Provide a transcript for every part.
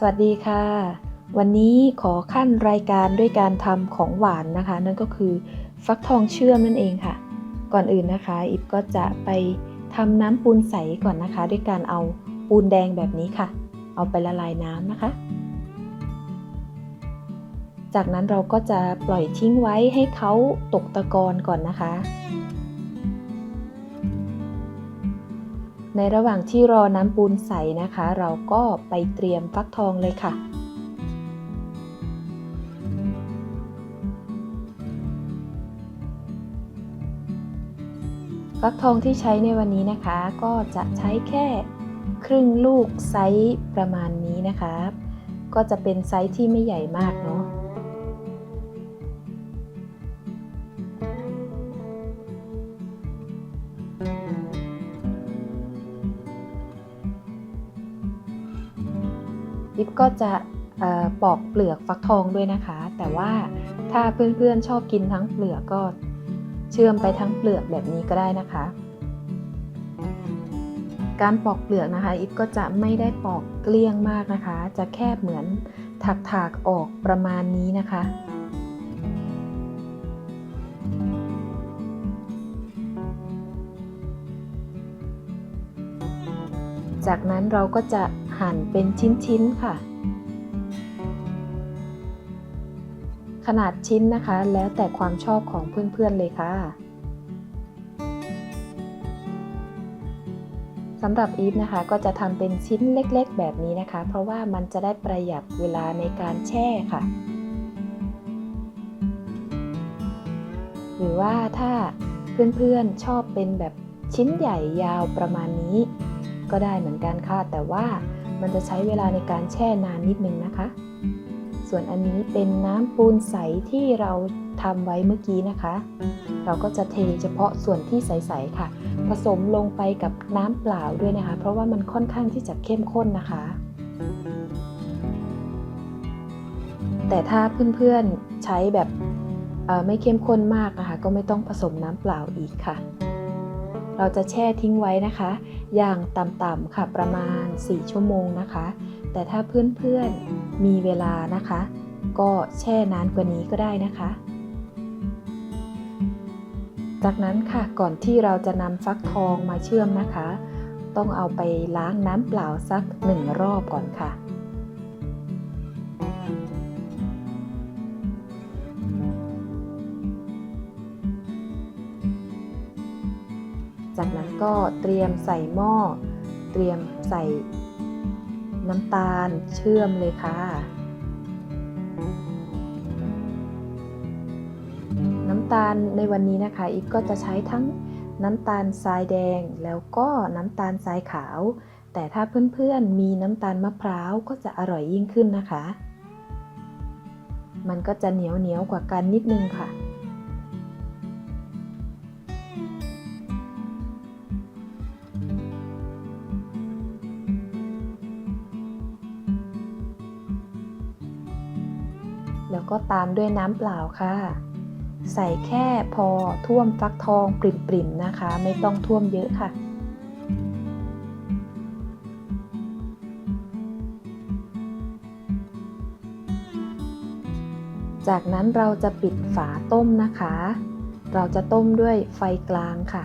สวัสดีค่ะ วันนี้ขอขั้นรายการด้วยการทำของหวานนะคะ นั่นก็คือฟักทองเชื่อมนั่นเองค่ะ ก่อนอื่นนะคะอิฟก็จะไปทำน้ำปูนใสก่อนนะคะ ด้วยการเอาปูนแดงแบบนี้ค่ะ เอาไปละลายน้ำนะคะ จากนั้นเราก็จะปล่อยทิ้งไว้ให้เขาตกตะกอนก่อนนะคะ ในระหว่างที่รอน้ำปูนใสนะคะ เราก็ไปเตรียมฟักทองเลยค่ะฟักทองที่ใช้ในวันนี้นะคะ ก็จะใช้แค่ครึ่งลูกไซส์ประมาณนี้นะคะ ก็จะเป็นไซส์ที่ไม่ใหญ่มากเนาะ ลิปก็จะปอกเปลือกฟักทองด้วยนะคะ แต่ว่าถ้าเพื่อนๆชอบกินทั้งเปลือกก็เชื่อมไปทั้งเปลือกแบบนี้ก็ได้นะคะ การปอกเปลือกนะคะอิฟก็จะไม่ได้ปอกเกลี้ยงมากนะคะ จะแค่เหมือนถากๆออกประมาณนี้นะคะจากนั้นเราก็จะ หั่นเป็นชิ้นๆค่ะ ขนาดชิ้นนะคะ แล้วแต่ความชอบของเพื่อนๆเลยค่ะสำหรับอีฟนะคะก็จะทำเป็นชิ้นเล็กๆ แบบนี้นะคะ เพราะว่ามันจะได้ประหยัดเวลาในการแช่ค่ะ หรือว่าถ้าเพื่อนๆชอบเป็นแบบชิ้นใหญ่ยาวประมาณนี้ ก็ได้เหมือนกันค่ะ แต่ว่า มันจะใช้เวลาในการแช่นานนิดนึงนะคะ ส่วนอันนี้เป็นน้ำปูนใสที่เราทำไว้เมื่อกี้นะคะ เราก็จะเทเฉพาะส่วนที่ใสๆค่ะ ผสมลงไปกับน้ำเปล่าด้วยนะคะ เพราะว่ามันค่อนข้างที่จะเข้มข้นนะคะ แต่ถ้าเพื่อนๆใช้แบบไม่เข้มข้นมากนะคะ ก็ไม่ต้องผสมน้ำเปล่าอีกค่ะ เราจะแช่ทิ้งไว้นะคะ อย่างต่ำๆค่ะประมาณ 4 ชั่วโมงนะคะ แต่ถ้าเพื่อนๆมีเวลานะคะ ก็แช่นานกว่านี้ก็ได้นะคะ จากนั้นค่ะก่อนที่เราจะนำฟักทองมาเชื่อมนะคะ ต้องเอาไปล้างน้ำเปล่าสักหนึ่งรอบก่อนค่ะ จากนั้นก็เตรียมใส่หม้อ เตรียมใส่น้ำตาลเชื่อมเลยค่ะ น้ำตาลในวันนี้นะคะ อีฟก็จะใช้ทั้งน้ำตาลทรายแดงแล้วก็น้ำตาลทรายขาว แต่ถ้าเพื่อนๆมีน้ำตาลมะพร้าวก็จะอร่อยยิ่งขึ้นนะคะ มันก็จะเหนียวเหนียวกว่ากันนิดนึงค่ะ แล้วก็ตามด้วยน้ำเปล่าค่ะ ใส่แค่พอท่วมฟักทองปริ่มๆนะคะ ไม่ต้องท่วมเยอะค่ะจากนั้นเราจะปิดฝาต้มนะคะ เราจะต้มด้วยไฟกลางค่ะ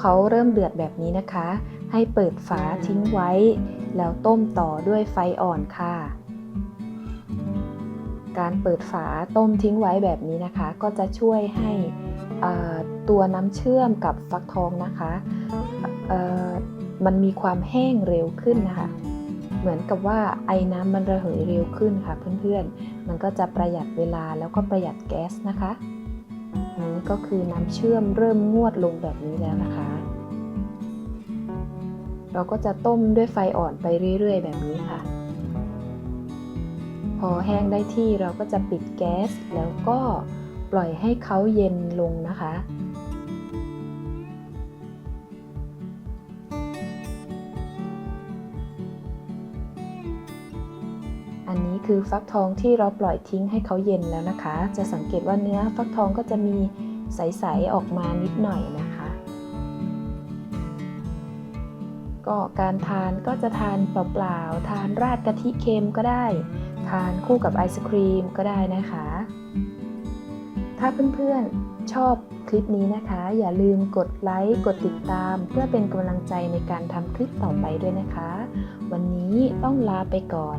เขาเริ่มเดือดแบบนี้นะคะ ให้เปิดฝาทิ้งไว้ แล้วต้มต่อด้วยไฟอ่อนค่ะ การเปิดฝาต้มทิ้งไว้แบบนี้นะคะ ก็จะช่วยให้ตัวน้ำเชื่อมกับฟักทองนะคะมันมีความแห้งเร็วขึ้นนะคะ เหมือนกับว่าไอ้น้ำมันระเหยเร็วขึ้นค่ะเพื่อนๆ มันก็จะประหยัดเวลาแล้วก็ประหยัดแก๊สนะคะ นี้ก็คือน้ำเชื่อมเริ่มงวดลงแบบนี้แล้วนะคะ เราก็จะต้มด้วยไฟอ่อนไปเรื่อยๆ แบบนี้ค่ะ พอแห้งได้ที่เราก็จะปิดแก๊สแล้วก็ปล่อยให้เขาเย็นลงนะคะ อันนี้คือฟักทองที่เราปล่อยทิ้งให้เขาเย็นแล้วนะคะ จะสังเกตว่าเนื้อฟักทองก็จะมีใสๆออกมานิดหน่อยนะคะ ก็การทานก็จะทานเปล่าๆ ทานราดกะทิเค็มก็ได้ ทานคู่กับไอศครีมก็ได้นะคะ ถ้าเพื่อนๆชอบคลิปนี้นะคะ อย่าลืมกดไลค์กดติดตาม เพื่อเป็นกำลังใจในการทำคลิปต่อไปด้วยนะคะ วันนี้ต้องลาไปก่อน